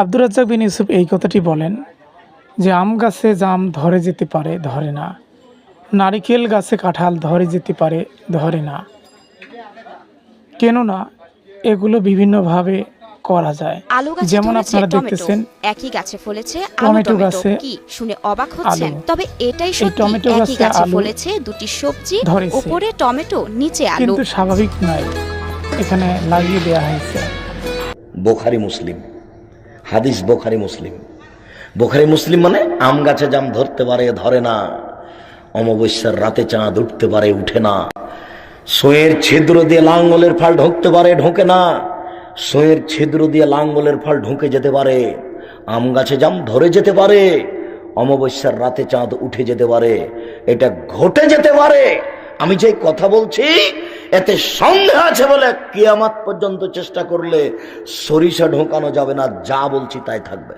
আব্দুর রাজ্জাক বিন ইউসুফ এই কথাটি বলেন যে আম গাছে জাম ধরে যেতে পারে ধরে না। নারিকেল গাছে কাঁঠাল ধরে যেতে পারে ধরে না। কেননা এগুলো বিভিন্নভাবে করা যায়। যেমন আপনারা টমেটো। দেখতেছেন একই গাছে ফলেছে টমেটো টমেটো গাছে কি শুনে অবাক হচ্ছেন? তবে এটাই সত্যি টমেটো একই গাছে ফলেছে দুটি সবজি। উপরে টমেটো নিচে আলু। কিন্তু স্বাভাবিক নয় এখানে লাগিয়ে দেওয়া হয়েছে। বোখারি মুসলিম। হাদিস বোখারি মুসলিম। বোখারি মুসলিম মানে আম গাছে জাম ধরতে পারে, ধরে না। অমাবস্যার রাতে চাঁদ উঠতে পারে, উঠে না। সোয়ের ছিদ্র দিয়ে লাঙ্গলের ফাল ঢুকতে পারে, ঢোকে না। সোয়ের ছিদ্র দিয়ে লাঙ্গলের ফাল ঢুকে যেতে পারে। আম গাছে জাম ধরে যেতে পারে। অমাবস্যার রাতে চাঁদ উঠে যেতে পারে। এটা ঘটে যেতে পারে। আমি যে কথা বলছি এতে সন্দেহ আছে বলে কিয়ামাত পর্যন্ত চেষ্টা করলে সরিষা ঢোকানো যাবে না, যা বলছি তাই থাকবে।